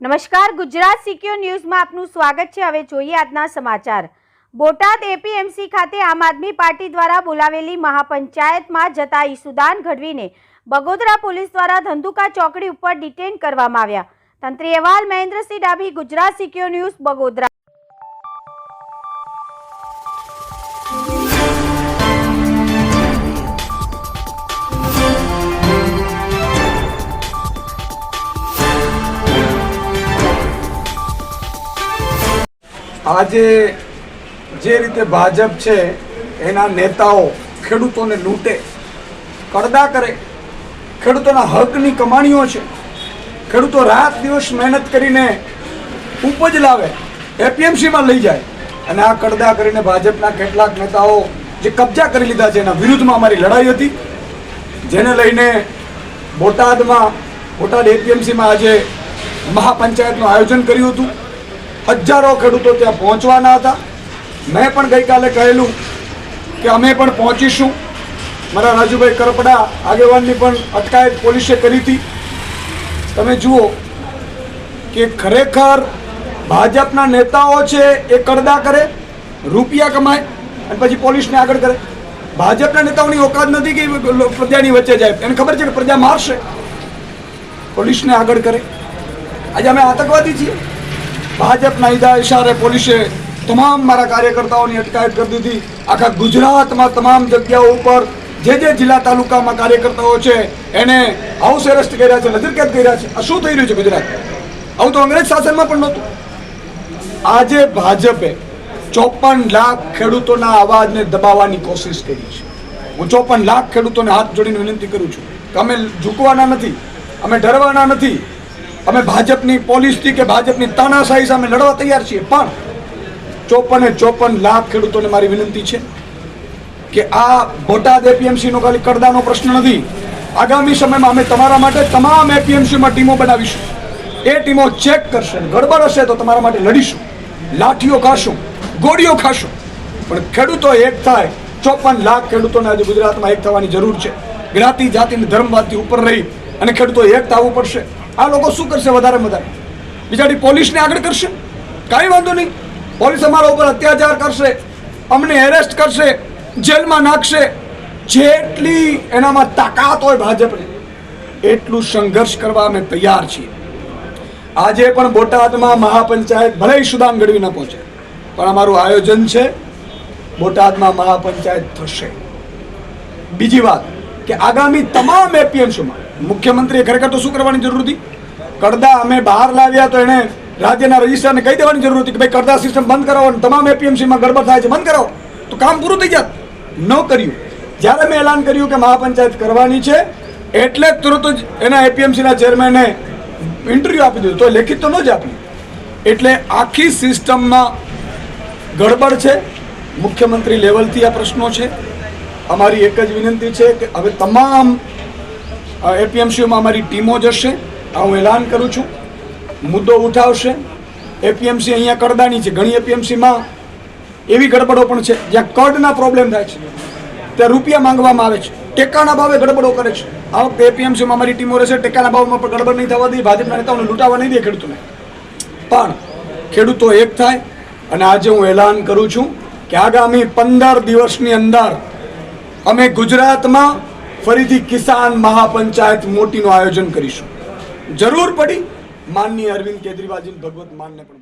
નમસ્કાર, ગુજરાત સિક્યોર ન્યૂઝમાં આપનું સ્વાગત છે. હવે જોઈએ આજના સમાચાર. બોટાદ એપીએમસી ખાતે આમ આદમી પાર્ટી દ્વારા બોલાવેલી મહાપંચાયતમાં જતા ઈસુદાન ગઢવીને બગોદરા પોલીસ દ્વારા ધંધુકા ચોકડી ઉપર ડિટેન કરવામાં આવ્યા. તંત્રી અહેવાલ, મહેન્દ્રસિંહ ડાભી, ગુજરાત સિક્યોર ન્યૂઝ, બગોદરા. આજે જે રીતે ભાજપ છે, એના નેતાઓ ખેડૂતોને લૂંટે કડદા કરે. ખેડૂતોના હકની કમાણીઓ છે. ખેડૂતો રાત દિવસ મહેનત કરીને ઉપજ લાવે, એપીએમસીમાં લઈ જાય. અને આ કડદા કરીને ભાજપના કેટલાક નેતાઓ જે કબજા કરી લીધા છે, એના વિરુદ્ધમાં અમારી લડાઈ હતી. જેને લઈને બોટાદમાં, બોટાદ એપીએમસીમાં આજે મહાપંચાયતનું આયોજન કર્યું હતું. હજારો ખેડૂતો ત્યાં પહોંચવાના હતા. મેં પણ ગઈકાલે કહેલું કે અમે પણ પહોંચીશું. મારા રાજુભાઈ કરપડા આગેવાનની પણ અટકાયત પોલીસે કરી હતી. તમે જુઓ કે ખરેખર ભાજપના નેતાઓ છે એ કરદા કરે, રૂપિયા કમાય અને પછી પોલીસને આગળ કરે. ભાજપના નેતાઓની ઓકાત નથી કે પ્રજાની વચ્ચે જાય. એને ખબર છે કે પ્રજા મારશે. પોલીસને આગળ કરે. આજે અમે આતંકવાદી છીએ. ભાજપના ઈદા ઇશારે પોલીસે તમામ મારા કાર્યકર્તાઓની અટકાયત કરી દીધી. આખા ગુજરાતમાં તમામ જગ્યાઓ ઉપર જે જે જિલ્લા તાલુકામાં કાર્યકર્તાઓ છે, એને હાઉસ એરેસ્ટ કર્યા છે, નજરકેદ કર્યા છે. આ શું થઈ રહ્યું છે ગુજરાત? આવું તો અંગ્રેજ શાસનમાં પણ નહોતું. આજે ભાજપે ચોપન લાખ ખેડૂતોના અવાજને દબાવવાની કોશિશ કરી છે. હું ચોપન લાખ ખેડૂતોને હાથ જોડીને વિનંતી કરું છું. કે અમે ઝૂકવાના નથી. અમે ડરવાના નથી. અમે ભાજપની પોલીસથી કે ભાજપની તાનાશાહી સામે લડવા તૈયાર છીએ, પણ ચોપને ચોપન લાખ ખેડૂતોને મારી વિનંતી છે કે આ બોટાદ એપીએમસીનો ખાલી કડદાનો પ્રશ્ન નથી. આગામી સમયમાં અમે તમારા માટે તમામ એપીએમસીમાં ટીમો બનાવીશું. એ ટીમો ચેક કરશે, ગડબડ હશે તો તમારા માટે લડીશું. લાઠીઓ ખાશું, ગોળીઓ ખાશું. પણ ખેડૂતો એક થાય, ચોપન લાખ ખેડૂતોને આજે ગુજરાતમાં એક થવાની જરૂર છે. જ્ઞાતિ જાતિની ધર્મવાદથી ઉપર રહી અને ખેડૂતો એક થવું પડશે. આ લોકો શું કરશે વધારે વધારે બિચારી પોલીસને આગળ કરશે? કાંઈ વાંધો નહીં. પોલીસ અમારા ઉપર અત્યાચાર કરશે, અમને એરેસ્ટ કરશે, જેલમાં નાખશે. જેટલી એનામાં તાકાત હોય ભાજપને, એટલું સંઘર્ષ કરવા અમે તૈયાર છીએ. આજે પણ બોટાદમાં મહાપંચાયત ભલે સુદાન ગઢવી ન પહોંચે, પણ અમારું આયોજન છે, બોટાદમાં મહાપંચાયત થશે. બીજી વાત કે આગામી તમામ એપીએમસીમાં મુખ્યમંત્રીએ ખરેખર તો શું કરવાની જરૂર હતી? કડદા અમે બહાર લાવ્યા તો એણે રાજ્યના રજિસ્ટ્રારને કહી દેવાની જરૂર હતી કે ભાઈ કડદા સિસ્ટમ બંધ કરાવો અને તમામ એપીએમસીમાં ગડબડ થાય છે, બંધ કરાવો. તો કામ પૂરું થઈ જાત. ન કર્યું. જ્યારે મેં એલાન કર્યું કે મહાપંચાયત કરવાની છે, એટલે તુરત જ એના એપીએમસીના ચેરમેને ઇન્ટરવ્યૂ આપી દીધું. તો લેખિત તો ન જ આપ્યું. એટલે આખી સિસ્ટમમાં ગડબડ છે. મુખ્યમંત્રી લેવલથી આ પ્રશ્નો છે. અમારી એક જ વિનંતી છે કે હવે તમામ એપીએમસીઓમાં અમારી ટીમો જશે આ હું એલાન કરું છું. મુદ્દો ઉઠાવશે. એપીએમસી અહીંયા કડદાની છે. ઘણી એપીએમસીમાં એવી ગડબડો પણ છે, જ્યાં કડના પ્રોબ્લેમ થાય છે. ત્યાં રૂપિયા માંગવામાં આવે છે. ટેકાના ભાવે ગડબડો કરે છે. આ વખતે એપીએમસીમાં અમારી ટીમો રહેશે. ટેકાના ભાવમાં પણ ગડબડ નહીં થવા દે ભાજપના નેતાઓને લૂંટાવા નહીં દે ખેડૂતોને. પણ ખેડૂતો એક થાય, અને આજે હું એલાન કરું છું કે આગામી પંદર દિવસની અંદર અમે ગુજરાતમાં ફરીથી કિસાન મહાપંચાયત મોટીનું આયોજન કરીશું. જરૂર પડી માનની અરવિંદ કેજરીવાલજી ભગવત માનને પણ